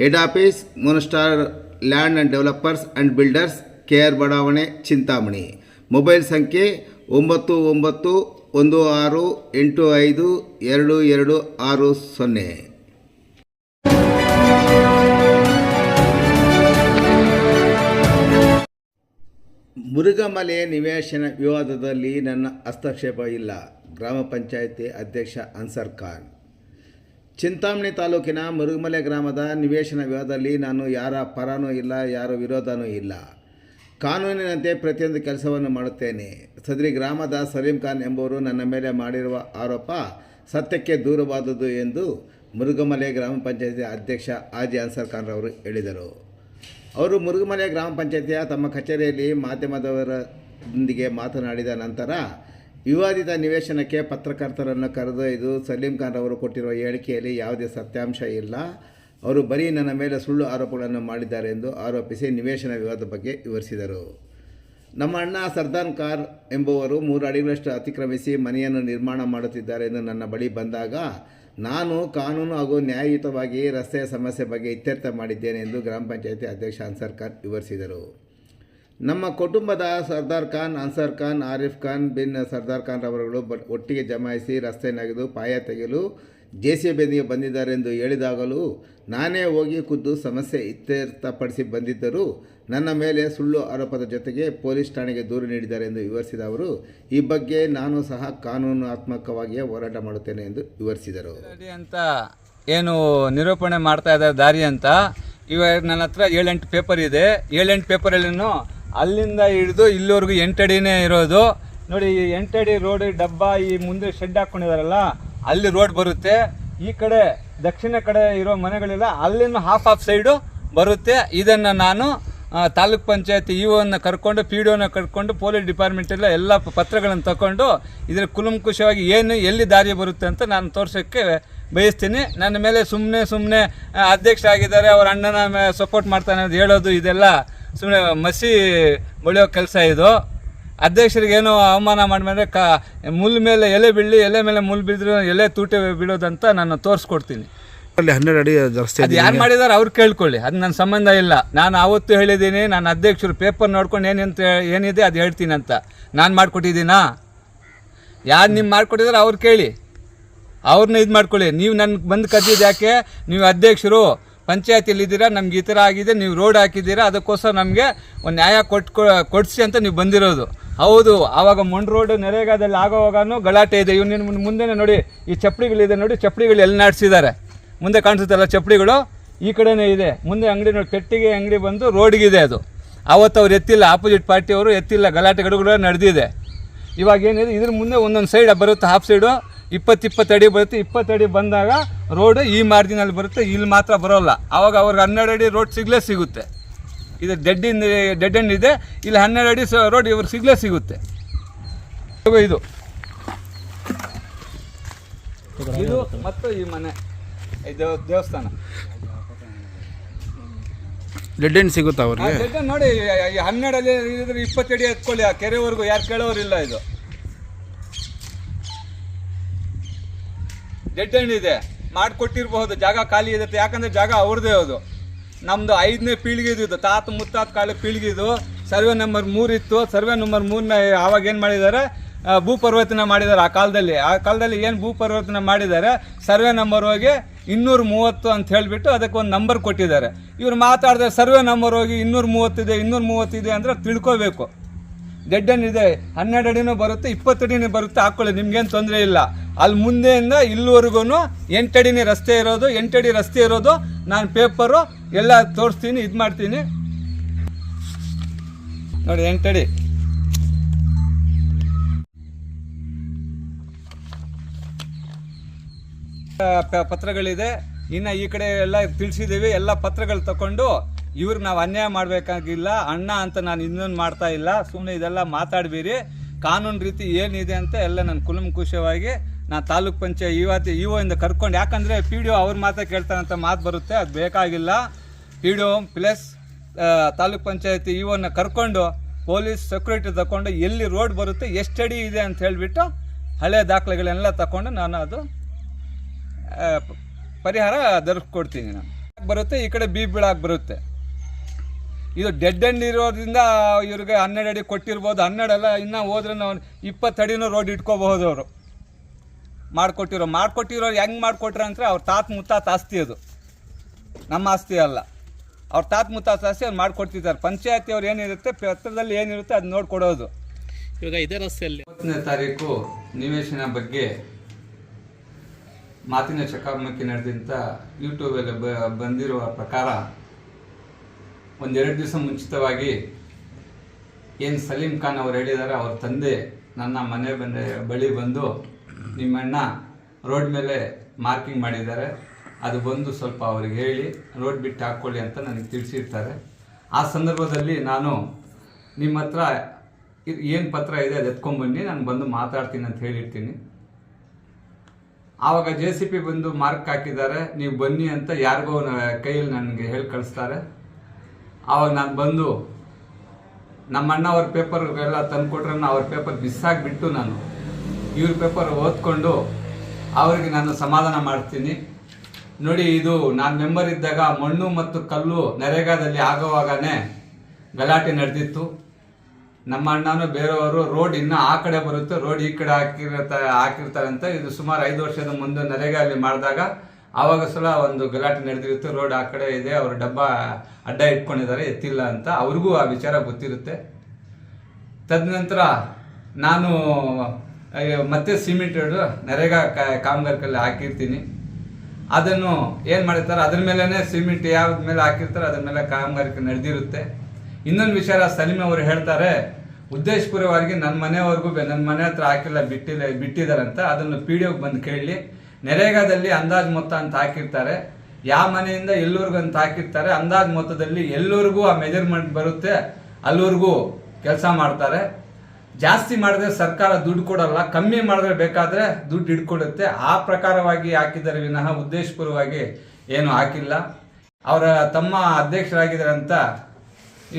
Head office, Moonstar, land and developers and builders, K R ಬಡಾವಣೆ, Chintamani. Mobile ಸಂಖ್ಯೆ ಒಂಬತ್ತು ಒಂಬತ್ತು ಒಂದು ಆರು ಎಂಟು ಐದು ಎರಡು ಎರಡು ಆರು ಸೊನ್ನೆ. ಮುರುಘಮಲೆ ನಿವೇಶನ ವಿವಾದದಲ್ಲಿ ನನ್ನ ಹಸ್ತಕ್ಷೇಪ ಇಲ್ಲ. ಗ್ರಾಮ ಪಂಚಾಯಿತಿ ಅಧ್ಯಕ್ಷ ಅನ್ಸರ್ ಖಾನ್. ಚಿಂತಾಮಣಿ ತಾಲೂಕಿನ ಮರುಗಮಲೆ ಗ್ರಾಮದ ನಿವೇಶನ ವಿವಾದದಲ್ಲಿ ನಾನು ಯಾರ ಪರನೂ ಇಲ್ಲ, ಯಾರ ವಿರೋಧನೂ ಇಲ್ಲ. ಕಾನೂನಿನಂತೆ ಪ್ರತಿಯೊಂದು ಕೆಲಸವನ್ನು ಮಾಡುತ್ತೇನೆ. ಸದರಿ ಗ್ರಾಮದ ಸಲೀಂ ಖಾನ್ ಎಂಬುವರು ನನ್ನ ಮೇಲೆ ಮಾಡಿರುವ ಆರೋಪ ಸತ್ಯಕ್ಕೆ ದೂರವಾದುದು ಎಂದು ಮುರುಗಮಲೆ ಗ್ರಾಮ ಪಂಚಾಯತಿ ಅಧ್ಯಕ್ಷ ಆಜಿ ಅನ್ಸರ್ ಖಾನ್ ರವರು ಹೇಳಿದರು. ಅವರು ಮುರುಗಮಲೆ ಗ್ರಾಮ ಪಂಚಾಯತಿಯ ತಮ್ಮ ಕಚೇರಿಯಲ್ಲಿ ಮಾಧ್ಯಮದವರೊಂದಿಗೆ ಮಾತನಾಡಿದ ನಂತರ ವಿವಾದಿತ ನಿವೇಶನಕ್ಕೆ ಪತ್ರಕರ್ತರನ್ನು ಕರೆದೊಯ್ದು ಸಲೀಂ ಖಾನ್ ಅವರು ಕೊಟ್ಟಿರುವ ಹೇಳಿಕೆಯಲ್ಲಿ ಯಾವುದೇ ಸತ್ಯಾಂಶ ಇಲ್ಲ. ಅವರು ಬರೀ ನನ್ನ ಮೇಲೆ ಸುಳ್ಳು ಆರೋಪಗಳನ್ನು ಮಾಡಿದ್ದಾರೆ ಎಂದು ಆರೋಪಿಸಿ ನಿವೇಶನ ವಿವಾದ ಬಗ್ಗೆ ವಿವರಿಸಿದರು. ನಮ್ಮ ಅಣ್ಣ ಸರ್ದಾನ್ ಕಾರ್ ಎಂಬುವರು ಮೂರು ಅಡಿಗಳಷ್ಟು ಅತಿಕ್ರಮಿಸಿ ಮನೆಯನ್ನು ನಿರ್ಮಾಣ ಮಾಡುತ್ತಿದ್ದಾರೆ ಎಂದು ನನ್ನ ಬಳಿ ಬಂದಾಗ ನಾನು ಕಾನೂನು ಹಾಗೂ ನ್ಯಾಯಯುತವಾಗಿ ರಸ್ತೆಯ ಸಮಸ್ಯೆ ಬಗ್ಗೆ ಇತ್ಯರ್ಥ ಮಾಡಿದ್ದೇನೆ ಎಂದು ಗ್ರಾಮ ಪಂಚಾಯತಿ ಅಧ್ಯಕ್ಷ ಅನ್ಸರ್ ಖಾನ್ ವಿವರಿಸಿದರು. ನಮ್ಮ ಕುಟುಂಬದ ಸರ್ದಾರ್ ಖಾನ್, ಅನ್ಸರ್ ಖಾನ್, ಆರಿಫ್ ಖಾನ್ ಬಿನ್ ಸರ್ದಾರ್ ಖಾನ್ ರವರುಗಳು ಒಟ್ಟಿಗೆ ಜಮಾಯಿಸಿ ರಸ್ತೆ ನಗೆದು ಪಾಯ ತೆಗೆಯಲು ಜೆ ಸಿ ಬೆಂದಿಗೆ ಬಂದಿದ್ದಾರೆ ಎಂದು ಹೇಳಿದಾಗಲೂ ನಾನೇ ಹೋಗಿ ಖುದ್ದು ಸಮಸ್ಯೆ ಇತ್ಯರ್ಥಪಡಿಸಿ ಬಂದಿದ್ದರೂ ನನ್ನ ಮೇಲೆ ಸುಳ್ಳು ಆರೋಪದ ಜೊತೆಗೆ ಪೊಲೀಸ್ ಠಾಣೆಗೆ ದೂರು ನೀಡಿದ್ದಾರೆ ಎಂದು ವಿವರಿಸಿದ ಅವರು, ಈ ಬಗ್ಗೆ ನಾನು ಸಹ ಕಾನೂನಾತ್ಮಕವಾಗಿಯೇ ಹೋರಾಟ ಮಾಡುತ್ತೇನೆ ಎಂದು ವಿವರಿಸಿದರು. ದಾರಿ ಅಂತ ಏನು ನಿರೂಪಣೆ ಮಾಡ್ತಾ ಇದ್ದಾರೆ ದಾರಿ ಅಂತ. ಇವಾಗ ನನ್ನ ಹತ್ರ ಏಳೆಂಟು ಪೇಪರ್ ಇದೆ. ಏಳೆಂಟು ಪೇಪರಲ್ಲಿನೂ ಅಲ್ಲಿಂದ ಹಿಡಿದು ಇಲ್ಲಿವರೆಗೂ ಎಂಟಡಿನೇ ಇರೋದು. ನೋಡಿ, ಈ ಎಂಟಡಿ ರೋಡ್ ಡಬ್ಬ ಈ ಮುಂದೆ ಶೆಡ್ ಹಾಕ್ಕೊಂಡಿದಾರಲ್ಲ ಅಲ್ಲಿ ರೋಡ್ ಬರುತ್ತೆ. ಈ ಕಡೆ, ದಕ್ಷಿಣ ಕಡೆ ಇರೋ ಮನೆಗಳೆಲ್ಲ ಅಲ್ಲಿನ ಹಾಫ್ ಆಫ್ ಸೈಡು ಬರುತ್ತೆ. ಇದನ್ನು ನಾನು ತಾಲೂಕ್ ಪಂಚಾಯತಿ ಇ ಒನ್ನ ಕರ್ಕೊಂಡು ಪಿ ಡಿ ಒನ ಕರ್ಕೊಂಡು ಪೊಲೀಸ್ ಡಿಪಾರ್ಟ್ಮೆಂಟ್ ಎಲ್ಲ ಎಲ್ಲ ಪತ್ರಗಳನ್ನು ತಗೊಂಡು ಇದರ ಕುಲಂಕುಷವಾಗಿ ಏನು, ಎಲ್ಲಿ ದಾರಿ ಬರುತ್ತೆ ಅಂತ ನಾನು ತೋರ್ಸೋಕ್ಕೆ ಬಯಸ್ತೀನಿ. ನನ್ನ ಮೇಲೆ ಸುಮ್ಮನೆ ಸುಮ್ಮನೆ ಅಧ್ಯಕ್ಷ ಆಗಿದ್ದಾರೆ, ಅವ್ರ ಅಣ್ಣನ ಸಪೋರ್ಟ್ ಮಾಡ್ತಾನೆ ಅಂತ ಹೇಳೋದು ಇದೆಲ್ಲ. ಸುಮ್ಮನೆ ಮಸಿ ಬಳಿಯೋ ಕೆಲಸ ಇದು. ಅಧ್ಯಕ್ಷರಿಗೆ ಏನೋ ಅವಮಾನ ಮಾಡಿದ್ರೆ ಕ ಮುಲ್ ಮೇಲೆ ಎಲೆ ಬೀಳಿ ಎಲೆ ಮೇಲೆ ಮುಲ್ ಬಿದ್ದರೆ ಎಲೆ ತೂಟೆ ಬೀಳೋದಂತ ನಾನು ತೋರಿಸ್ಕೊಡ್ತೀನಿ. ಅಲ್ಲಿ ಹನ್ನೆರಡು ಅಡಿ ಜಾಸ್ತಿ ಅದು ಯಾರು ಮಾಡಿದಾರೆ ಅವ್ರು ಕೇಳ್ಕೊಳ್ಳಿ. ಅದು ನನ್ನ ಸಂಬಂಧ ಇಲ್ಲ. ನಾನು ಆವತ್ತು ಹೇಳಿದ್ದೀನಿ ನಾನು ಅಧ್ಯಕ್ಷರು ಪೇಪರ್ ನೋಡ್ಕೊಂಡು ಏನಂತ ಏನಿದೆ ಅದು ಹೇಳ್ತೀನಿ ಅಂತ. ನಾನು ಮಾಡಿಕೊಟ್ಟಿದ್ದೀನಾ? ಯಾರು ನಿಮ್ಮ ಮಾಡಿಕೊಟ್ಟಿದ್ರೆ ಅವ್ರು ಕೇಳಿ. ಅವ್ರನ್ನ ಇದು ಮಾಡ್ಕೊಳ್ಳಿ. ನೀವು ನನಗೆ ಬಂದು ಕದ್ದಿದ್ದು ಯಾಕೆ? ನೀವು ಅಧ್ಯಕ್ಷರು ಪಂಚಾಯತಿಯಲ್ಲಿ ಇದ್ದೀರಾ ನಮ್ಗೆ ಈ ಥರ ಆಗಿದೆ, ನೀವು ರೋಡ್ ಹಾಕಿದ್ದೀರಾ, ಅದಕ್ಕೋಸ್ಕರ ನಮಗೆ ಒಂದು ನ್ಯಾಯ ಕೊಟ್ಟು ಕೊಡಿಸಿ ಅಂತ ನೀವು ಬಂದಿರೋದು. ಹೌದು, ಆವಾಗ ಮೊಂಡ್ ರೋಡ್ ನರೇಗಾದಲ್ಲಿ ಆಗೋವಾಗೂ ಗಲಾಟೆ ಇದೆ. ಇವ್ ನಿಮ್ಮ ಮುಂದೆನೇ ನೋಡಿ, ಈ ಚಪ್ಪಡಿಗಳಿದೆ ನೋಡಿ, ಚಪ್ಪಡಿಗಳು ಎಲ್ಲಿ ನಡೆಸಿದ್ದಾರೆ ಮುಂದೆ ಕಾಣಿಸುತ್ತಲ್ಲ ಚಪ್ಪಡಿಗಳು? ಈ ಕಡೆನೇ ಇದೆ. ಮುಂದೆ ಅಂಗಡಿ ನೋಡಿ, ಕೆಟ್ಟಿಗೆ ಅಂಗಡಿ ಬಂದು ರೋಡ್ಗಿದೆ ಅದು. ಆವತ್ತು ಅವ್ರು ಎತ್ತಿಲ್ಲ ಆಪೋಸಿಟ್ ಪಾರ್ಟಿಯವರು ಎತ್ತಿಲ್ಲ, ಗಲಾಟೆ ಗಡುಗಳು ನಡೆದಿದೆ. ಇವಾಗ ಏನಿದೆ, ಇದ್ರ ಮುಂದೆ ಒಂದೊಂದು ಸೈಡ್ ಬರುತ್ತೆ ಹಾಫ್ ಸೈಡು ಇಪ್ಪತ್ತು ಇಪ್ಪತ್ತು ಅಡಿ ಬರುತ್ತೆ ಇಪ್ಪತ್ತು ಅಡಿ ಬಂದಾಗ ರೋಡ್ ಈ ಮಾರ್ಜಿನಲ್ಲಿ ಬರುತ್ತೆ ಇಲ್ಲಿ ಮಾತ್ರ ಬರೋಲ್ಲ. ಆವಾಗ ಅವ್ರಿಗೆ ಹನ್ನೆರಡು ಅಡಿ ರೋಡ್ ಸಿಗಲೇ ಸಿಗುತ್ತೆ. ಇದು ಡೆಡ್ ಇನ್ ಡೆಡ್ ಎಂಡ್ ಇದೆ. ಇಲ್ಲಿ ಹನ್ನೆರಡು ಅಡಿ ರೋಡ್ ಇವ್ರಿಗೆ ಸಿಗಲೇ ಸಿಗುತ್ತೆ. ಇದು. ಇದು ಮತ್ತು ಈ ಮನೆ. ಇದು ದೇವಸ್ಥಾನ. ಡೆಡ್ ಎಂಡ್ ಸಿಗುತ್ತಾ ಅವ್ರಿಗೆ? ನೋಡಿ ಈ ಹನ್ನೆರಡು ಅಡಿ ಇದ್ರೆ ಇಪ್ಪತ್ತು ಅಡಿ ಎತ್ಕೊಳ್ಳಿ. ಆ ಕೆರೆವರೆಗೂ ಯಾರು ಕೇಳೋರಿಲ್ಲ ಇದು. ಡೆಡ್ ಎಂಡ್ ಇದೆ. ಮಾಡಿಕೊಟ್ಟಿರಬಹುದು. ಜಾಗ ಖಾಲಿ ಇರುತ್ತೆ. ಯಾಕಂದ್ರೆ ಜಾಗ ಅವ್ರದ್ದೇ ಅದು. ನಮ್ದು ಐದನೇ ಪೀಳಿಗೆದು ಇದು. ತಾತ ಮುತ್ತಾತ ಕಾಲ ಪೀಳಿಗೆದು. ಸರ್ವೆ ನಂಬರ್ ಮೂರು ಇತ್ತು. ಸರ್ವೆ ನಂಬರ್ ಮೂರನ್ನ ಆವಾಗ ಏನು ಮಾಡಿದ್ದಾರೆ? ಭೂ ಪರಿವರ್ತನೆ ಮಾಡಿದ್ದಾರೆ ಆ ಕಾಲದಲ್ಲಿ. ಆ ಕಾಲದಲ್ಲಿ ಏನು ಭೂ ಪರಿವರ್ತನೆ ಮಾಡಿದ್ದಾರೆ? ಸರ್ವೆ ನಂಬರ್ ಹೋಗಿ ಇನ್ನೂರ ಮೂವತ್ತು ಅಂತ ಹೇಳಿಬಿಟ್ಟು ಅದಕ್ಕೆ ಒಂದು ನಂಬರ್ ಕೊಟ್ಟಿದ್ದಾರೆ. ಇವ್ರು ಮಾತಾಡಿದ್ರೆ ಸರ್ವೆ ನಂಬರ್ ಹೋಗಿ ಇನ್ನೂರು ಮೂವತ್ತಿದೆ ಇನ್ನೂರ ಮೂವತ್ತಿದೆ ಅಂದರೆ ತಿಳ್ಕೋಬೇಕು. ಡೆಡ್ ಇದೆ. ಹನ್ನೆರಡು ಅಡಿನೂ ಬರುತ್ತೆ, ಇಪ್ಪತ್ತು ಅಡಿನೂ ಬರುತ್ತೆ. ಹಾಕೊಳ್ಳಿ, ನಿಮ್ಗೇನು ತೊಂದರೆ ಇಲ್ಲ. ಅಲ್ಲಿ ಮುಂದೆಯಿಂದ ಇಲ್ಲಿವರೆಗೂ ಎಂಟಡಿನೇ ರಸ್ತೆ ಇರೋದು, ಎಂಟಡಿ ರಸ್ತೆ ಇರೋದು. ನಾನು ಪೇಪರು ಎಲ್ಲ ತೋರಿಸ್ತೀನಿ, ಇದು ಮಾಡ್ತೀನಿ. ನೋಡಿ, ಎಂಟಡಿ. ಪತ್ರಗಳಿದೆ. ಇನ್ನು ಈ ಕಡೆ ಎಲ್ಲ ತಿಳಿಸಿದ್ದೀವಿ ಎಲ್ಲ ಪತ್ರಗಳು ತಗೊಂಡು ಇವ್ರಿಗೆ ನಾವು ಅನ್ಯಾಯ ಮಾಡಬೇಕಾಗಿಲ್ಲ, ಅಣ್ಣ ಅಂತ ನಾನು ಇನ್ನೊಂದು ಮಾಡ್ತಾ ಇಲ್ಲ. ಸುಮ್ಮನೆ ಇದೆಲ್ಲ ಮಾತಾಡ್ಬೇಡಿ. ಕಾನೂನು ರೀತಿ ಏನಿದೆ ಅಂತ ಎಲ್ಲ ನಾನು ಕುಲಂಕುಷವಾಗಿ ನಾನು ತಾಲೂಕ್ ಪಂಚಾಯತ್ ಇವತ್ತು ಇ ಇಂದ ಕರ್ಕೊಂಡು, ಯಾಕಂದರೆ ಪಿ ಡಿ ಒ ಅವ್ರ ಮಾತೇ ಕೇಳ್ತಾರಂತ ಮಾತು ಬರುತ್ತೆ, ಅದು ಬೇಕಾಗಿಲ್ಲ. P D O plus taluk panchayat E ಒನ ಕರ್ಕೊಂಡು, ಪೊಲೀಸ್ ಸೆಕ್ಯೂರಿಟಿ ತಗೊಂಡು ಎಲ್ಲಿ ರೋಡ್ ಬರುತ್ತೆ ಎಷ್ಟು ಅಡಿ ಇದೆ ಅಂತ ಹೇಳಿಬಿಟ್ಟು ಹಳೆ ದಾಖಲೆಗಳೆಲ್ಲ ತಗೊಂಡು ನಾನು ಅದು ಪರಿಹಾರ ದೊರಕಿಕೊಡ್ತೀನಿ ನಾನು. ಬರುತ್ತೆ, ಈ ಕಡೆ ಬಿ ಬೀಳಾಗಿ ಬರುತ್ತೆ. ಇದು ಡೆಡ್ ಎಂಡ್ ಇರೋದ್ರಿಂದ ಇವ್ರಿಗೆ ಹನ್ನೆರಡು ಅಡಿ ಕೊಟ್ಟಿರ್ಬೋದು, ಹನ್ನೆರಡು ಅಲ್ಲ, ಇನ್ನೂ ಹೋದ್ರೆ ನಾವು ಇಪ್ಪತ್ತು ಅಡಿನೂ ರೋಡ್ ಇಟ್ಕೋಬಹುದು ಅವರು. ಮಾಡಿಕೊಟ್ಟಿರೋ ಮಾಡಿಕೊಟ್ಟಿರೋರು ಹೆಂಗೆ ಮಾಡಿಕೊಟ್ರೆ ಅಂದರೆ ಅವ್ರ ತಾತ ಮುತ್ತಾತ ಆಸ್ತಿ ಅದು. ನಮ್ಮ ಆಸ್ತಿ ಅಲ್ಲ. ಅವ್ರ ತಾತ ಮುತ್ತಾತ ಆಸ್ತಿ ಅವ್ರು ಮಾಡಿಕೊಡ್ತಿದ್ದಾರೆ. ಪಂಚಾಯತಿ ಅವ್ರು ಏನಿರುತ್ತೆ ಪತ್ರದಲ್ಲಿ ಏನಿರುತ್ತೆ ಅದು ನೋಡ್ಕೊಡೋದು. ಇವಾಗ ಇದೇ ರಸ್ತೆಯಲ್ಲಿ. ಇಪ್ಪತ್ತನೇ ತಾರೀಕು ನಿವೇಶನ ಬಗ್ಗೆ ಮಾತಿನ ಚಕಾಮಕಿ ನಡೆದಿಂತ ಯೂಟ್ಯೂಬಲ್ಲಿ ಬ ಬಂದಿರುವ ಪ್ರಕಾರ ಒಂದೆರಡು ದಿವಸ ಮುಂಚಿತವಾಗಿ ಏನು ಸಲೀಂ ಖಾನ್ ಅವರು ಹೇಳಿದ್ದಾರೆ ಅವ್ರ ತಂದೆ ನನ್ನ ಮನೆ ಬಂದ ಬಳಿ ಬಂದು ನಿಮ್ಮಣ್ಣ ರೋಡ್ ಮೇಲೆ ಮಾರ್ಕಿಂಗ್ ಮಾಡಿದ್ದಾರೆ. ಅದು ಬಂದು ಸ್ವಲ್ಪ ಅವ್ರಿಗೆ ಹೇಳಿ, ರೋಡ್ ಬಿಟ್ಟು ಹಾಕ್ಕೊಳ್ಳಿ ಅಂತ ನನಗೆ ತಿಳಿಸಿರ್ತಾರೆ. ಆ ಸಂದರ್ಭದಲ್ಲಿ ನಾನು ನಿಮ್ಮ ಹತ್ರ ಏನು ಪತ್ರ ಇದೆ ಅದು ಎತ್ಕೊಂಡ್ಬನ್ನಿ ನಾನು ಬಂದು ಮಾತಾಡ್ತೀನಿ ಅಂತ ಹೇಳಿರ್ತೀನಿ. ಆವಾಗ ಜೆ ಸಿ ಪಿ ಬಂದು ಮಾರ್ಕ್ ಹಾಕಿದ್ದಾರೆ, ನೀವು ಬನ್ನಿ ಅಂತ ಯಾರಿಗೋ ಕೈಯಲ್ಲಿ ನನಗೆ ಹೇಳಿ ಕಳಿಸ್ತಾರೆ. ಆವಾಗ ನಾನು ಬಂದು ನಮ್ಮ ಅಣ್ಣ ಅವ್ರ ಪೇಪರ್ಗೆಲ್ಲ ತಂದುಕೊಟ್ರೆ ಅವ್ರ ಪೇಪರ್ ಬಿಸಾಕ್ಬಿಟ್ಟು ನಾನು ಇವ್ರ ಪೇಪರ್ ಓದ್ಕೊಂಡು ಅವ್ರಿಗೆ ನಾನು ಸಮಾಧಾನ ಮಾಡ್ತೀನಿ. ನೋಡಿ, ಇದು ನಾನು ಮೆಂಬರ್ ಇದ್ದಾಗ ಮಣ್ಣು ಮತ್ತು ಕಲ್ಲು ನರೇಗಾದಲ್ಲಿ ಆಗುವಾಗನೇ ಗಲಾಟೆ ನಡೆದಿತ್ತು. ನಮ್ಮ ಅಣ್ಣನೂ ಬೇರೆಯವರು ರೋಡ್ ಇನ್ನು ಆ ಕಡೆ ಬರುತ್ತೆ, ರೋಡ್ ಈ ಕಡೆ ಹಾಕಿರತ ಹಾಕಿರ್ತಾರೆ ಅಂತ ಇದು ಸುಮಾರು ಐದು ವರ್ಷದ ಮುಂದೆ ನರೇಗಾಲಿ ಮಾಡಿದಾಗ ಆವಾಗ ಸಲ ಒಂದು ಗಲಾಟೆ ನಡೆದಿರುತ್ತೆ ರೋಡ್ ಆ ಕಡೆ ಇದೆ, ಅವರು ಡಬ್ಬ ಅಡ್ಡ ಇಟ್ಕೊಂಡಿದ್ದಾರೆ, ಎತ್ತಿಲ್ಲ ಅಂತ ಅವ್ರಿಗೂ ಆ ವಿಚಾರ ಗೊತ್ತಿರುತ್ತೆ. ತದನಂತರ ನಾನು ಮತ್ತೆ ಸಿಮೆಂಟ್ ಹಿಡಿದು ನರೇಗಾ ಕಾಮಗಾರಿಕಲ್ಲಿ ಹಾಕಿರ್ತೀನಿ. ಅದನ್ನು ಏನು ಮಾಡಿರ್ತಾರೆ ಅದ್ರ ಮೇಲೇ ಸಿಮೆಂಟ್ ಯಾವ್ದ ಮೇಲೆ ಹಾಕಿರ್ತಾರೆ ಅದ್ರ ಮೇಲೆ ಕಾಮಗಾರಿಕೆ ನಡೆದಿರುತ್ತೆ. ಇನ್ನೊಂದು ವಿಚಾರ ಸಲೀಮ್ ಅವರು ಹೇಳ್ತಾರೆ ಉದ್ದೇಶಪೂರ್ವವಾಗಿ ನನ್ನ ಮನೆಯವರೆಗೂ ನನ್ನ ಮನೆ ಹತ್ರ ಹಾಕಿಲ್ಲ, ಬಿಟ್ಟಿಲ್ಲ ಬಿಟ್ಟಿದ್ದಾರಂತ ಅದನ್ನು ಪಿ ಡಿ ಬಂದು ಕೇಳಿ, ನರೇಗಾದಲ್ಲಿ ಅಂದಾಜು ಮೊತ್ತ ಅಂತ ಹಾಕಿರ್ತಾರೆ. ಯಾವ ಮನೆಯಿಂದ ಎಲ್ಲರಿಗೂ ಅಂತ ಹಾಕಿರ್ತಾರೆ. ಅಂದಾಜು ಮೊತ್ತದಲ್ಲಿ ಎಲ್ಲರಿಗೂ ಆ ಮೆಜರ್ಮೆಂಟ್ ಬರುತ್ತೆ ಅಲ್ಲಿವರೆಗೂ ಕೆಲಸ ಮಾಡ್ತಾರೆ. ಜಾಸ್ತಿ ಮಾಡಿದ್ರೆ ಸರ್ಕಾರ ದುಡ್ಡು ಕೊಡಲ್ಲ, ಕಮ್ಮಿ ಮಾಡಿದ್ರೆ ಬೇಕಾದ್ರೆ ದುಡ್ಡು ಹಿಡ್ಕೊಡುತ್ತೆ. ಆ ಪ್ರಕಾರವಾಗಿ ಹಾಕಿದ್ದಾರೆ ವಿನಃ ಉದ್ದೇಶಪೂರ್ವವಾಗಿ ಏನು ಹಾಕಿಲ್ಲ. ಅವರ ತಮ್ಮ ಅಧ್ಯಕ್ಷರಾಗಿದ್ದಾರೆ ಅಂತ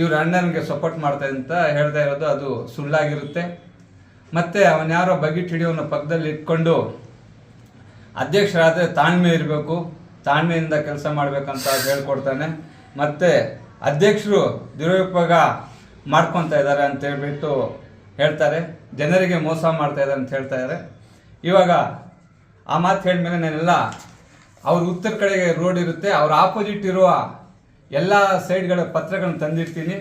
ಇವ್ರ ಅಣ್ಣನಿಗೆ ಸಪೋರ್ಟ್ ಮಾಡ್ತಾರೆ ಅಂತ ಹೇಳ್ತಾ ಇರೋದು ಅದು ಸುಳ್ಳಾಗಿರುತ್ತೆ. ಮತ್ತೆ ಅವನ್ಯಾರೋ ಬಗಿಟ್ ಹಿಡಿಯೋನ ಪಕ್ಕದಲ್ಲಿ ಇಟ್ಕೊಂಡು ಅಧ್ಯಕ್ಷರಾದರೆ ತಾಳ್ಮೆ ಇರಬೇಕು, ತಾಳ್ಮೆಯಿಂದ ಕೆಲಸ ಮಾಡಬೇಕಂತ ಹೇಳ್ಕೊಡ್ತಾನೆ. ಮತ್ತೆ ಅಧ್ಯಕ್ಷರು ದುರುಪಯೋಗ ಮಾಡ್ಕೊತಾ ಇದ್ದಾರೆ ಅಂತ ಹೇಳ್ಬಿಟ್ಟು ಹೇಳ್ತಾರೆ, ಜನರಿಗೆ ಮೋಸ ಮಾಡ್ತಾ ಇದ್ದಾರೆ ಅಂತ ಹೇಳ್ತಾ ಇದ್ದಾರೆ. ಇವಾಗ ಆ ಮಾತು ಹೇಳಿದ್ಮೇಲೆ ನಾನೆಲ್ಲ, ಅವ್ರ ಉತ್ತರ ಕಡೆಗೆ ರೋಡ್ ಇರುತ್ತೆ, ಅವ್ರ ಆಪೋಸಿಟ್ ಇರುವ ಎಲ್ಲ ಸೈಡ್ಗಳ ಪತ್ರಗಳನ್ನು ತಂದಿರ್ತೀನಿ.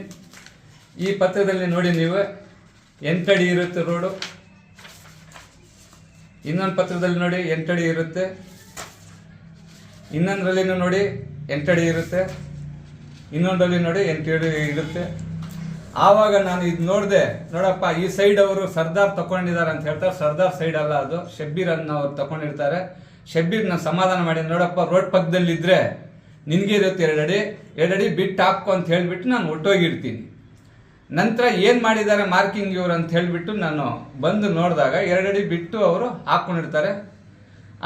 ಈ ಪತ್ರದಲ್ಲಿ ನೋಡಿ ನೀವು ಎಂಟಡಿ ಇರುತ್ತೆ ರೋಡು ಇನ್ನೊಂದು ಪತ್ರದಲ್ಲಿ ನೋಡಿ ಎಂಟಡಿ ಇರುತ್ತೆ. ಇನ್ನೊಂದರಲ್ಲಿನೂ ನೋಡಿ ಎಂಟಡಿ ಇರುತ್ತೆ. ಇನ್ನೊಂದರಲ್ಲಿ ನೋಡಿ ಎಂಟಡಿ ಇರುತ್ತೆ. ಆವಾಗ ನಾನು ಇದು ನೋಡಿದೆ, ನೋಡಪ್ಪ, ಈ ಸೈಡ್ ಅವರು ಸರ್ದಾರ್ ತಗೊಂಡಿದ್ದಾರೆ ಅಂತ ಹೇಳ್ತಾರೆ. ಸರ್ದಾರ್ ಸೈಡ್ ಅಲ್ಲ ಅದು. ಶಬ್ಬೀರ್ ಅನ್ನ ಅವ್ರು ತಗೊಂಡಿರ್ತಾರೆ ಶಬ್ಬೀರ್ನ ಸಮಾಧಾನ ಮಾಡಿ, ನೋಡಪ್ಪ, ರೋಡ್ ಪಕ್ಕದಲ್ಲಿ ಇದ್ರೆ ನಿನಗೆ ಇರುತ್ತೆ ಎರಡಡಿ ಎರಡಡಿ ಬಿಟ್ಟು ಹಾಕು ಅಂತ ಹೇಳಿಬಿಟ್ಟು ನಾನು ಒಟ್ಟೋಗಿರ್ತೀನಿ. ನಂತರ ಏನು ಮಾಡಿದ್ದಾರೆ ಮಾರ್ಕಿಂಗ್ ಇವರು ಅಂತ ಹೇಳಿಬಿಟ್ಟು ನಾನು ಬಂದು ನೋಡಿದಾಗ ಎರಡಡಿ ಬಿಟ್ಟು ಅವರು ಹಾಕ್ಕೊಂಡಿರ್ತಾರೆ.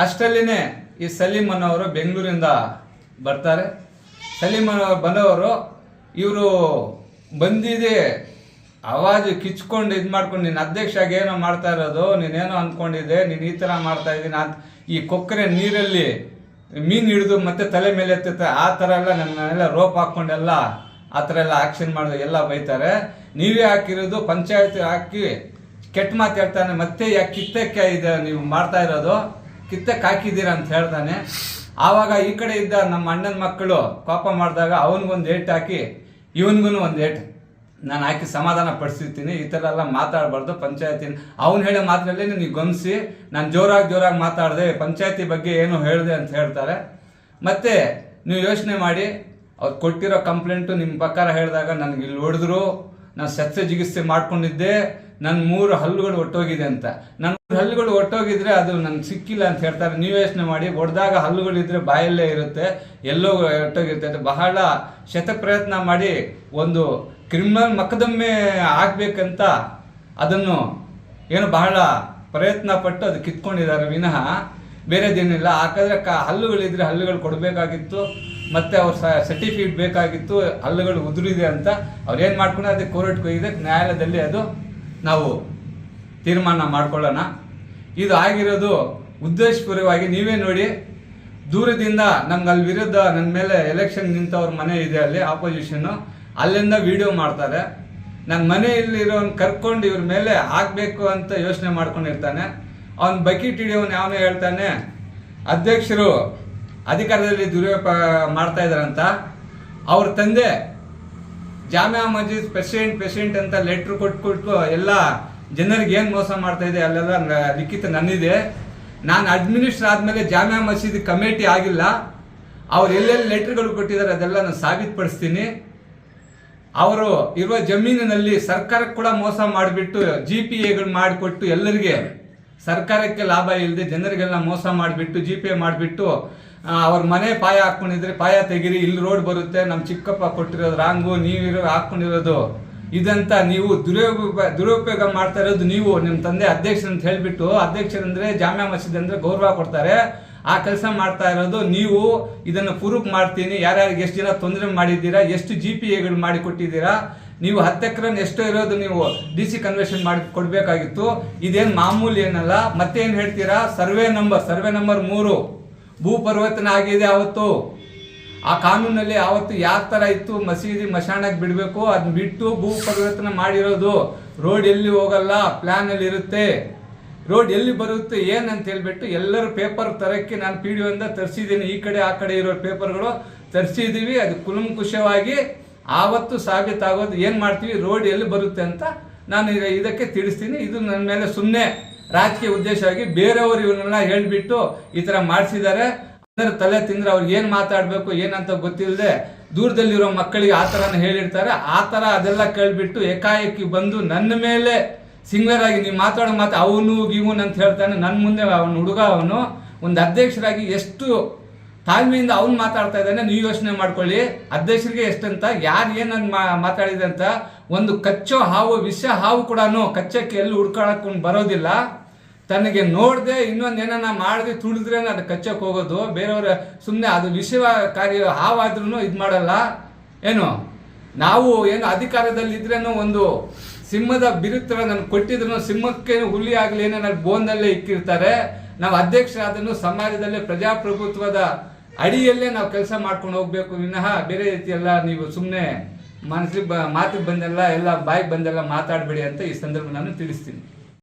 ಅಷ್ಟರಲ್ಲಿನೇ ಈ ಸಲೀಮ್ ಅನ್ನೋರು ಬೆಂಗಳೂರಿಂದ ಬರ್ತಾರೆ. ಸಲೀಮ್ ಅನ್ನೋರು ಬಂದವರು ಇವರು ಬಂದಿದೆ. ಅವಾಜು ಕಿಚ್ಕೊಂಡು ಇದು ಮಾಡ್ಕೊಂಡು ನಿನ್ನ ಅಧ್ಯಕ್ಷ ಏನೋ ಮಾಡ್ತಾ ಇರೋದು, ನೀನೇನೋ ಅಂದ್ಕೊಂಡಿದ್ದೆ ನೀನು ಈ ಥರ ಮಾಡ್ತಾ ಇದ್ದೀನಿ ಅಂತ ಈ ಕೊಕ್ಕರೆ ನೀರಲ್ಲಿ ಮೀನು ಹಿಡಿದು ಮತ್ತೆ ತಲೆ ಮೇಲೆ ಎತ್ತುತ್ತೆ, ಆ ಥರ ಎಲ್ಲ ನನ್ನೆಲ್ಲ ರೋಪ್ ಹಾಕ್ಕೊಂಡೆಲ್ಲ, ಆ ಥರ ಎಲ್ಲ ಆಕ್ಷನ್ ಮಾಡಿದ್ರೆ ಎಲ್ಲ ಬೈತಾರೆ. ನೀವೇ ಹಾಕಿರೋದು, ಪಂಚಾಯತ್ ಹಾಕಿ ಕೆಟ್ಟ ಮಾತು ಹೇಳ್ತಾನೆ, ಮತ್ತೆ ಯಾಕೆ ಕಿತ್ತಕ್ಕೆ ಇದೆ, ನೀವು ಮಾಡ್ತಾ ಇರೋದು, ಕಿತ್ತಕ್ಕೆ ಹಾಕಿದ್ದೀರ ಅಂತ ಹೇಳ್ತಾನೆ. ಆವಾಗ ಈ ಕಡೆ ಇದ್ದ ನಮ್ಮ ಅಣ್ಣನ ಮಕ್ಕಳು, ಕೋಪ ಮಾಡಿದಾಗ ಅವನಿಗೊಂದು ಏಟ್ ಹಾಕಿ ಇವನಿಗೂ ಒಂದು ಏಟ್. ನಾನು ಹಾಕಿ ಸಮಾಧಾನ ಪಡಿಸಿರ್ತೀನಿ, ಈ ಥರ ಎಲ್ಲ ಮಾತಾಡಬಾರ್ದು ಪಂಚಾಯತಿನ ಅವ್ನು ಹೇಳೋ ಮಾತಲ್ಲಿ ನೀವು ಗಮನಿಸಿ, ನಾನು ಜೋರಾಗಿ ಜೋರಾಗಿ ಮಾತಾಡಿದೆ, ಪಂಚಾಯತಿ ಬಗ್ಗೆ ಏನು ಹೇಳಿದೆ ಅಂತ ಹೇಳ್ತಾರೆ. ಮತ್ತೆ ನೀವು ಯೋಚನೆ ಮಾಡಿ, ಅವ್ರು ಕೊಟ್ಟಿರೋ ಕಂಪ್ಲೇಂಟು ನಿಮ್ಮ ಪ್ರಕಾರ ಹೇಳಿದಾಗ ನನಗೆ ಇಲ್ಲಿ ಹೊಡೆದ್ರು, ನಾನು ಶಸ್ತ್ರಚಿಕಿತ್ಸೆ ಮಾಡ್ಕೊಂಡಿದ್ದೆ ನನ್ನ ಮೂರು ಹಲ್ಲುಗಳು ಒಟ್ಟೋಗಿದೆ ಅಂತ. ನನ್ನ ಹಲ್ಲುಗಳು ಒಟ್ಟೋಗಿದ್ರೆ ಅದು ನನಗೆ ಸಿಕ್ಕಿಲ್ಲ ಅಂತ ಹೇಳ್ತಾರೆ. ನೀವು ಯೋಚನೆ ಮಾಡಿ, ಒಡೆದಾಗ ಹಲ್ಲುಗಳಿದ್ರೆ ಬಾಯಲ್ಲೇ ಇರುತ್ತೆ, ಎಲ್ಲೋ ಒಟ್ಟೋಗಿರುತ್ತೆ ಬಹಳ ಶತ ಪ್ರಯತ್ನ ಮಾಡಿ ಒಂದು ಕ್ರಿಮಿನಲ್ ಮಕದಮ್ಮೆ ಆಗ್ಬೇಕಂತ ಅದನ್ನು ಏನು ಬಹಳ ಪ್ರಯತ್ನ ಪಟ್ಟು ಅದು ಕಿತ್ಕೊಂಡಿದ್ದಾರೆ. ವಿನಃ ಬೇರೆದೇನಿಲ್ಲ. ಹಾಗಾದ್ರೆ ಕ ಹಲ್ಲುಗಳಿದ್ರೆ ಹಲ್ಲುಗಳು ಕೊಡಬೇಕಾಗಿತ್ತು, ಮತ್ತೆ ಅವ್ರ ಸರ್ಟಿಫಿಕೇಟ್ ಬೇಕಾಗಿತ್ತು, ಹಲ್ಲುಗಳು ಉದುರಿದೆ ಅಂತ ಅವ್ರು ಏನು ಮಾಡ್ಕೊಂಡು ಅದಕ್ಕೆ ಕೋರ್ಟ್ಗೆ ಹೋಗಿದೆ ನ್ಯಾಯಾಲಯದಲ್ಲಿ ಅದು ನಾವು ತೀರ್ಮಾನ ಮಾಡ್ಕೊಳ್ಳೋಣ. ಇದು ಆಗಿರೋದು ಉದ್ದೇಶಪೂರ್ವವಾಗಿ ನೀವೇ ನೋಡಿ, ದೂರದಿಂದ ನಮ್ಗೆ ಅಲ್ಲಿ ವಿರುದ್ಧ ನನ್ನ ಮೇಲೆ ಎಲೆಕ್ಷನ್ ನಿಂತವ್ರ ಮನೆ ಇದೆ ಅಲ್ಲಿ ಆಪೋಸಿಷನ್ನು ಅಲ್ಲಿಂದ ವಿಡಿಯೋ ಮಾಡ್ತಾರೆ. ನನ್ನ ಮನೆಯಲ್ಲಿರೋನ್ ಕರ್ಕೊಂಡು ಇವ್ರ ಮೇಲೆ ಹಾಕ್ಬೇಕು ಅಂತ ಯೋಚನೆ ಮಾಡ್ಕೊಂಡಿರ್ತಾನೆ. ಅವ್ನ ಬಕೀಟ್ ಹಿಡಿಯೋನ್ ಯಾವನೇ ಹೇಳ್ತಾನೆ, ಅಧ್ಯಕ್ಷರು ಅಧಿಕಾರದಲ್ಲಿ ದುರುಪಯೋಗ ಮಾಡ್ತಾ ಇದ್ದಾರಂತ ಅವ್ರ ತಂದೆ ಜಾಮಿಯಾ ಮಸ್ಜಿದ್ ಪೇಶೆಂಟ್ ಪೇಷೆಂಟ್ ಅಂತ ಲೆಟ್ರ್ ಕೊಟ್ಟು ಎಲ್ಲ ಜನರಿಗೆ ಏನು ಮೋಸ ಮಾಡ್ತಾ ಇದೆ, ಅಲ್ಲೆಲ್ಲ ಲಿಖಿತ ನನ್ನಿದೆ. ನಾನು ಅಡ್ಮಿನಿಸ್ಟ್ರ್ ಆದಮೇಲೆ ಜಾಮಿಯಾ ಮಸೀದಿ ಕಮಿಟಿ ಆಗಿಲ್ಲ. ಅವ್ರು ಎಲ್ಲೆಲ್ಲಿ ಲೆಟ್ರ್ಗಳು ಕೊಟ್ಟಿದ್ದಾರೆ ಅದೆಲ್ಲ ನಾನು ಸಾಬೀತುಪಡಿಸ್ತೀನಿ. ಅವರು ಇರುವ ಜಮೀನಿನಲ್ಲಿ ಸರ್ಕಾರಕ್ಕೆ ಕೂಡ ಮೋಸ ಮಾಡಿಬಿಟ್ಟು ಜಿ ಪಿ ಎಗಳು ಮಾಡಿಕೊಟ್ಟು ಎಲ್ಲರಿಗೆ ಸರ್ಕಾರಕ್ಕೆ ಲಾಭ ಇಲ್ಲದೆ ಜನರಿಗೆಲ್ಲ ಮೋಸ ಮಾಡಿಬಿಟ್ಟು ಜಿ ಪಿ ಎ ಮಾಡಿಬಿಟ್ಟು ಅವ್ರ ಮನೆ ಪಾಯ ಹಾಕ್ಕೊಂಡಿದ್ರೆ ಪಾಯ ತೆಗಿರಿ, ಇಲ್ಲಿ ರೋಡ್ ಬರುತ್ತೆ ನಮ್ಮ ಚಿಕ್ಕಪ್ಪ ಕೊಟ್ಟಿರೋದು ರಾಂಗು, ನೀವಿರೋ, ಹಾಕ್ಕೊಂಡಿರೋದು ಇದಂತ ನೀವು ದುರುಪಯೋಗ ದುರುಪಯೋಗ ಮಾಡ್ತಾ ಇರೋದು ನೀವು. ನಿಮ್ಮ ತಂದೆ ಅಧ್ಯಕ್ಷರು ಅಂತ ಹೇಳಿಬಿಟ್ಟು ಅಧ್ಯಕ್ಷರಂದ್ರೆ, ಜಾಮ್ಯಾ ಮಸೀದಿ ಅಂದ್ರೆ ಗೌರವ ಕೊಡ್ತಾರೆ. ಆ ಕೆಲಸ ಮಾಡ್ತಾ ಇರೋದು ನೀವು. ಇದನ್ನು ಪ್ರೂಫ್ ಮಾಡ್ತೀನಿ. ಯಾರ್ಯಾರಿಗೆ ಎಷ್ಟು ಜನ ತೊಂದರೆ ಮಾಡಿದ್ದೀರಾ, ಎಷ್ಟು ಜಿ ಪಿ ಎಗಳು ಮಾಡಿ ಕೊಟ್ಟಿದ್ದೀರಾ ನೀವು ಹತ್ತು ಎಷ್ಟೋ ಇರೋದು ನೀವು ಡಿ ಸಿ ಕನ್ವರ್ಷನ್ ಮಾಡಿ ಕೊಡಬೇಕಾಗಿತ್ತು. ಇದೇನು ಮಾಮೂಲಿ ಏನಲ್ಲ ಮತ್ತೆ ಏನು ಹೇಳ್ತೀರಾ? ಸರ್ವೆ ನಂಬರ್ ಸರ್ವೆ ನಂಬರ್ ಮೂರು. ಭೂ ಪರಿವರ್ತನೆ ಆಗಿದೆ ಆವತ್ತು. ಆ ಕಾನೂನಲ್ಲಿ ಆವತ್ತು ಯಾವ ತರ ಇತ್ತು? ಮಸೀದಿ ಮಶಾಣಕ್ಕೆ ಬಿಡಬೇಕು ಅದನ್ನ ಬಿಟ್ಟು ಭೂ ಪರಿವರ್ತನೆ ಮಾಡಿರೋದು. ರೋಡ್ ಎಲ್ಲಿ ಹೋಗಲ್ಲ ಪ್ಲಾನ್ ಅಲ್ಲಿ ಇರುತ್ತೆ. ರೋಡ್ ಎಲ್ಲಿ ಬರುತ್ತೆ, ಏನಂತ ಹೇಳ್ಬಿಟ್ಟು ಎಲ್ಲರೂ ಪೇಪರ್ ತರಕ್ಕೆ ನಾನು ಪಿ ಡಿ ಇಂದ ತರಿಸಿದ್ದೀನಿ. ಈ ಕಡೆ, ಆ ಕಡೆ ಇರೋ ಪೇಪರ್ಗಳು ತರಿಸಿದೀವಿ. ಅದು ಕುಲಂಕುಷವಾಗಿ ಆವತ್ತು ಸಾಬೀತಾಗೋದು. ಏನು ಮಾಡ್ತೀವಿ? ರೋಡ್ ಎಲ್ಲಿ ಬರುತ್ತೆ ಅಂತ ನಾನು ಇದಕ್ಕೆ ತಿಳಿಸ್ತೀನಿ. ಇದು ನನ್ನ ಮೇಲೆ ಸುಮ್ಮನೆ ರಾಜಕೀಯ ಉದ್ದೇಶವಾಗಿ ಬೇರೆಯವರು ಇವರನ್ನೆಲ್ಲ ಹೇಳ್ಬಿಟ್ಟು ಈ ತರ ಮಾಡಿಸಿದ್ದಾರೆ. ಅಂದ್ರೆ ತಲೆ ತಿಂದ್ರೆ ಅವ್ರಿಗೆ ಏನು ಮಾತಾಡಬೇಕು, ಏನಂತ ಗೊತ್ತಿಲ್ಲದೆ ದೂರದಲ್ಲಿರೋ ಮಕ್ಕಳಿಗೆ ಆ ಥರನೇ ಹೇಳಿರ್ತಾರೆ. ಆ ಥರ ಅದೆಲ್ಲ ಕೇಳ್ಬಿಟ್ಟು ಏಕಾಏಕಿ ಬಂದು ನನ್ನ ಮೇಲೆ ಸಿಂಗರ್ ಆಗಿ ನೀವು ಮಾತಾಡೋ ಮಾತು ಅವನು, ಗಿವನ್ ಅಂತ ಹೇಳ್ತಾನೆ. ನನ್ನ ಮುಂದೆ ಅವನು ಹುಡುಗ ಅವನು. ಒಂದು ಅಧ್ಯಕ್ಷರಾಗಿ ಎಷ್ಟು ತಾಳ್ಮೆಯಿಂದ ಅವ್ನು ಮಾತಾಡ್ತಾ ಇದ್ದಾನೆ, ನೀವು ಯೋಚನೆ ಮಾಡ್ಕೊಳ್ಳಿ. ಅಧ್ಯಕ್ಷರಿಗೆ ಎಷ್ಟಂತ, ಯಾರು ಏನು ಮಾತಾಡಿದೆ ಅಂತ ಒಂದು ಕಚ್ಚೋ ಹಾವು, ವಿಷ ಹಾವು ಕೂಡ ಕಚ್ಚಕ್ಕೆ ಎಲ್ಲಿ ಹುಡ್ಕೊಳಕ್ಕೆ ಬರೋದಿಲ್ಲ. ತನಗೆ ನೋಡದೆ ಇನ್ನೊಂದು ಏನನ್ನ ಮಾಡಿದೆ ತುಳಿದ್ರೆ ಅದು ಕಚ್ಚಕ್ಕೆ ಹೋಗೋದು. ಬೇರೆಯವ್ರ ಸುಮ್ಮನೆ ಅದು ವಿಷಯಕಾರಿ ಹಾವಾದ್ರೂ ಇದು ಮಾಡಲ್ಲ. ಏನು? ನಾವು ಏನು ಅಧಿಕಾರದಲ್ಲಿದ್ರೇನು ಒಂದು ಸಿಂಹದ ಬಿರುತ್ತರ ನನ್ಗೆ ಕೊಟ್ಟಿದ್ರು ಸಿಂಹಕ್ಕೆ ಹುಲಿ ಆಗಲಿ ಏನೋ ನನ್ನ ಇಕ್ಕಿರ್ತಾರೆ. ನಾವು ಅಧ್ಯಕ್ಷರಾದನು ಸಮಾಜದಲ್ಲಿ ಪ್ರಜಾಪ್ರಭುತ್ವದ ಅಡಿಯಲ್ಲೇ ನಾವು ಕೆಲಸ ಮಾಡ್ಕೊಂಡು ಹೋಗ್ಬೇಕು. ವಿನಃ ಬೇರೆ ರೀತಿ ಎಲ್ಲ ನೀವು ಸುಮ್ಮನೆ ಮನಸ್ಸಿಗೆ ಬ ಮಾತಿಗೆ ಬಂದೆಲ್ಲ, ಎಲ್ಲ ಬಾಯಿಗೆ ಬಂದೆಲ್ಲ ಮಾತಾಡಬೇಡಿ ಅಂತ ಈ ಸಂದರ್ಭ ನಾನು ತಿಳಿಸ್ತೀನಿ.